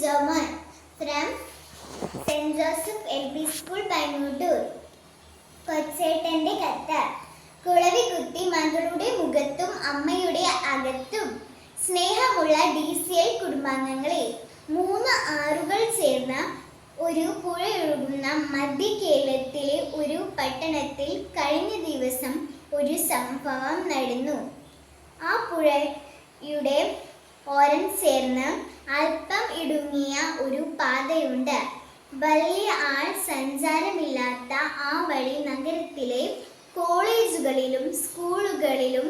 Jomon from St. Joseph LB School, Paingottoor കൊച്ചേട്ടന്റെ കത്ത് കുളവി കുത്തി മകളുടെ മുഖത്തും അമ്മയുടെ അകത്തും സ്നേഹമുള്ള ഡി സി എൽ കുടുംബാംഗങ്ങളെ മൂന്ന് ആറുകൾ ചേർന്ന ഒരു പുഴയൊഴുകുന്ന മധ്യ കേരളത്തിലെ ഒരു പട്ടണത്തിൽ കഴിഞ്ഞ ദിവസം ഒരു സംഭവം നടന്നു ആ പുഴയുടെ ഓരം ചേർന്ന് അല്പം ഇടുങ്ങിയ ഒരു പാതയുണ്ട്. വലിയ ആൾ സഞ്ചാരമില്ലാത്ത ആ വഴി നഗരത്തിലെ കോളേജുകളിലും സ്കൂളുകളിലും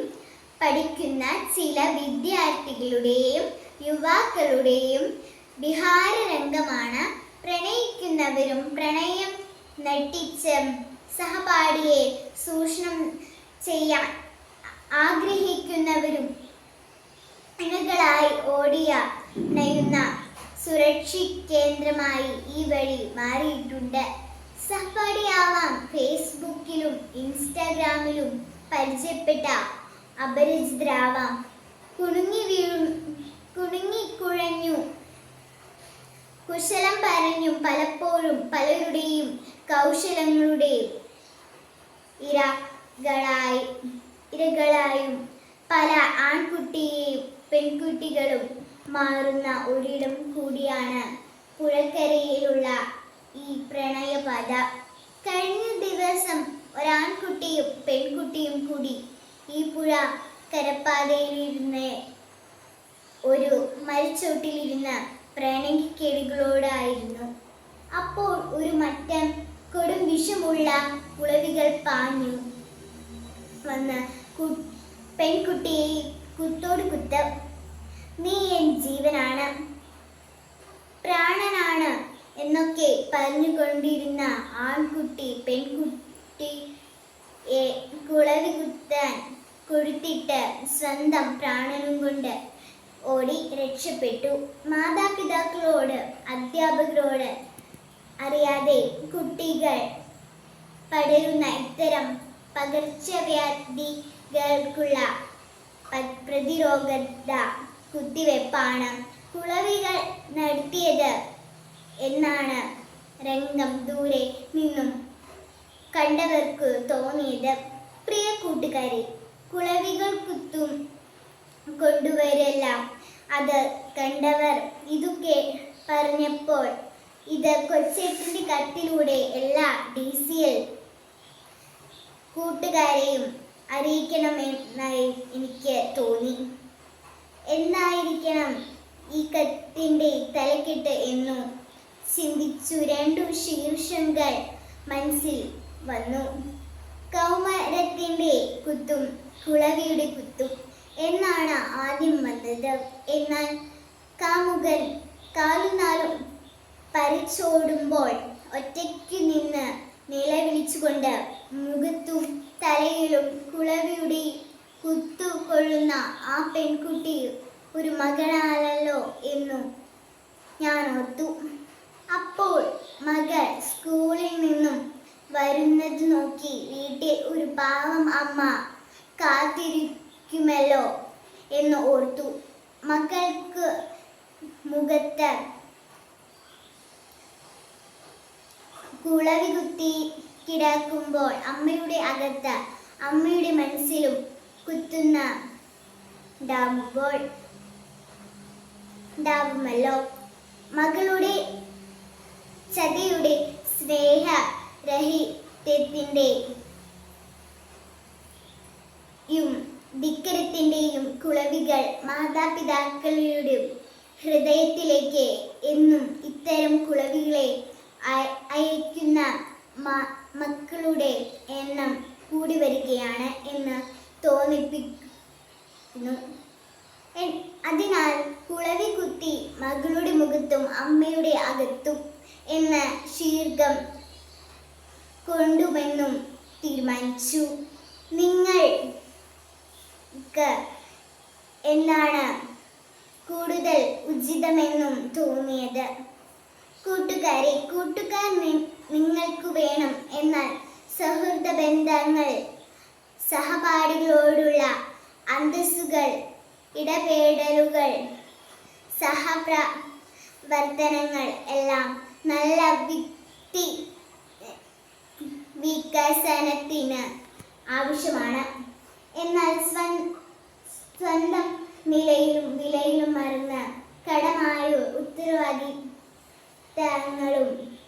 പഠിക്കുന്ന ചില വിദ്യാർത്ഥികളുടെയും യുവാക്കളുടെയും വിഹാരരംഗമാണ് പ്രണയിക്കുന്നവരും പ്രണയം നട്ടിച്ച് സഹപാഠിയെ സൂക്ഷണം ചെയ്യാൻ ആഗ്രഹിക്കുന്നവരും ഇണകളായി ഓടിയ നയുന്ന സുരക്ഷി കേന്ദ്രമായി ഈ വഴി മാറിയിട്ടുണ്ട്. സഹപാഠിയാവാം ഫേസ്ബുക്കിലും ഇൻസ്റ്റാഗ്രാമിലും പരിചയപ്പെട്ട അപരിചിതരാവാം. കുണുങ്ങി വീഴു കുണുങ്ങിക്കുഴഞ്ഞു കുശലം പറഞ്ഞു പലപ്പോഴും പലരുടെയും കൗശലങ്ങളുടെ ഇരകളായി ഇരകളായും പല ആൺകുട്ടിയെയും പെൺകുട്ടികളും മാറുന്ന ഒരിടം കൂടിയാണ് പുഴക്കരയിലുള്ള ഈ പ്രണയപാത. കഴിഞ്ഞ ദിവസം ഒരാൺകുട്ടിയും പെൺകുട്ടിയും കൂടി ഈ പുഴ കരപ്പാതയിലിരുന്ന് ഒരു മരച്ചോട്ടിലിരുന്ന പ്രണയിക്കേടുകളോടായിരുന്നു. അപ്പോൾ ഒരു മറ്റം കൊടും വിഷമുള്ള കുളവികൾ പാഞ്ഞു. വന്ന് പെൺകുട്ടിയെ കുത്തോട് കുത്തം. നീ എൻ ജീവനാണ്. പ്രാണനാണ് എന്നൊക്കെ പറഞ്ഞുകൊണ്ടിരുന്ന ആൺകുട്ടി പെൺകുട്ടി കുളവി കുത്താൻ കൊടുത്തിട്ട് സ്വന്തം പ്രാണനും കൊണ്ട് ഓടി രക്ഷപ്പെട്ടു. മാതാപിതാക്കളോട് അധ്യാപകരോട് അറിയാതെ കുട്ടികൾ പടരുന്ന ഇത്തരം പകർച്ചവ്യാധികൾക്കുള്ള പ്രതിരോധ കുത്തിവെപ്പാണ്. കുളവികൾ നടത്തിയത് എന്നാണ് രംഗം ദൂരെ നിന്നും കണ്ടവർക്ക് തോന്നിയത്. പ്രിയ കൂട്ടുകാരെ കുളവികൾ കുത്തും കൊണ്ടുവരെല്ലാം അത് കണ്ടവർ ഇതൊക്കെ പറഞ്ഞപ്പോൾ ഇത് കൊച്ചേട്ടിന്റെ കത്തിലൂടെ എല്ലാ ഡി സി എൽ കൂട്ടുകാരെയും അറിയിക്കണമെന്നായി എനിക്ക് തോന്നി. എന്നായിരിക്കണം ഈ കത്തിന്റെ തലക്കെട്ട് എന്നു ചിന്തിച്ചു രണ്ടു ശീർഷങ്ങൾ മനസ്സിൽ വന്നു. കൗമരത്തിന്റെ കുത്തും കുളവിയുടെ കുത്തും എന്നാണ് ആദ്യം വന്നത്. എന്നാൽ കാമുകൻ കാലുനാലും പരിച്ചോടുമ്പോൾ ഒറ്റയ്ക്ക് നിന്ന് നിലവിളിച്ചുകൊണ്ട് മുഖത്തും തലയിലും കുളവിയുടെ കുത്തുകൊള്ളുന്ന ആ പെൺകുട്ടി ഒരു മകനാണല്ലോ എന്നു ഓർത്തു അപ്പോൾ മകൾ സ്കൂളിൽ നിന്നും വരുന്നത് നോക്കി വീട്ടിൽ ഒരു പാവം അമ്മ കാത്തിരിക്കുമല്ലോ എന്ന് ഓർത്തു. മകൾക്ക് മുഖത്ത് കുളവി കുത്തി കിടക്കുമ്പോൾ അമ്മയുടെ അകത്ത് അമ്മയുടെ മനസ്സിലും കുത്തുന്ന ഉണ്ടാകുമ്പോൾ ഉണ്ടാകുമല്ലോ മകളുടെ ചതിയുടെ സ്നേഹരഹിത്യത്തിന്റെ യും ധിക്കരത്തിന്റെയും കുളവികൾ മാതാപിതാക്കളുടെ ഹൃദയത്തിലേക്ക് എന്നും ഇത്തരം കുളവികളെ അയക്കുന്ന മക്കളുടെ എണ്ണം കൂടി വരികയാണ് എന്ന് തോന്നിപ്പിക്കുന്നു എൻ- അതിനാൽ കുളവി കുത്തി മുഖത്തും അമ്മയുടെ അകത്തും എന്ന ശീർഘം കൊണ്ടുമെന്നും തീരുമാനിച്ചു. നിങ്ങൾ എന്നാണ് കൂടുതൽ ഉചിതമെന്നും തോന്നിയത്? കൂട്ടുകാരെ കൂട്ടുകാർ നിങ്ങൾക്ക് വേണം എന്നാൽ സൗഹൃദ ബന്ധങ്ങൾ സഹപാഠികളോടുള്ള അന്തസ്സുകൾ ഇടപെടലുകൾ സഹപ്ര വർധനങ്ങൾ എല്ലാം നല്ല വ്യക്തി വികസനത്തിന് ആവശ്യമാണ്. എന്നാൽ സ്വ- സ്വന്തം നിലയിലും വിലയിലും മറന്ന് കടമായ ഉത്തരവാദിത്തങ്ങളും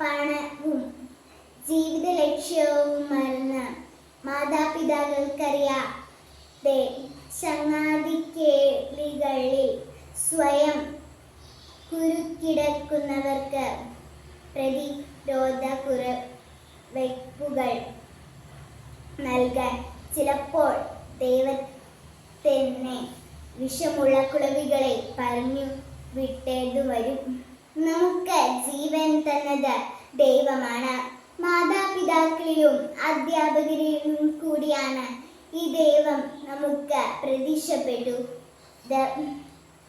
പണവും ജീവിത ലക്ഷ്യവും മറന്ന് മാതാപിതാക്കൾക്കറിയാതെ ചങ്ങാതിക്കേളികളിൽ സ്വയം കുരുക്കിടക്കുന്നവർക്ക് പ്രതിരോധ കുറവയ്പ്പുകൾ നൽകാൻ ചിലപ്പോൾ ദൈവത്തിനെ വിഷമുള്ള കുളവികളെ പറഞ്ഞു വിട്ടേതു വരും. നമുക്ക് ജീവൻ തന്നത് ദൈവമാണ്. മാതാപിതാക്കളിലും അധ്യാപകരിലും കൂടിയാണ് ഈ ദൈവം നമുക്ക് പ്രതീക്ഷപ്പെട്ടു.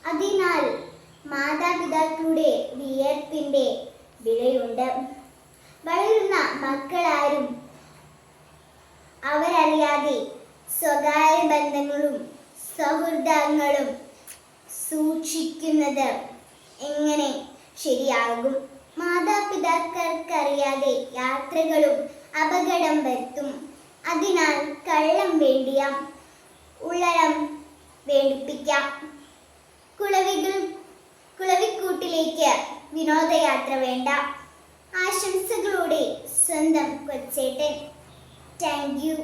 അതിനാൽ മാതാപിതാക്കളുടെ വിയർപ്പിന്റെ വിലയുണ്ട്. വളരുന്ന മക്കളാരും അവരറിയാതെ സ്വകാര്യ ബന്ധങ്ങളും സൗഹൃദങ്ങളും സൂക്ഷിക്കുന്നത് എങ്ങനെ ശരിയാകും? മാതാപിതാക്കൾക്കറിയാതെ യാത്രകളും അപകടം വരുത്തും. അതിനാൽ കള്ളം വേണ്ടിയാം ഉള്ളടം വേണ്ടിപ്പിക്കാം. കുളവികൾ കുളവിക്കൂട്ടിലേക്ക് വിനോദയാത്ര വേണ്ട. ആശംസകളോടെ സ്വന്തം കൊച്ചേട്ടൻ. Thank you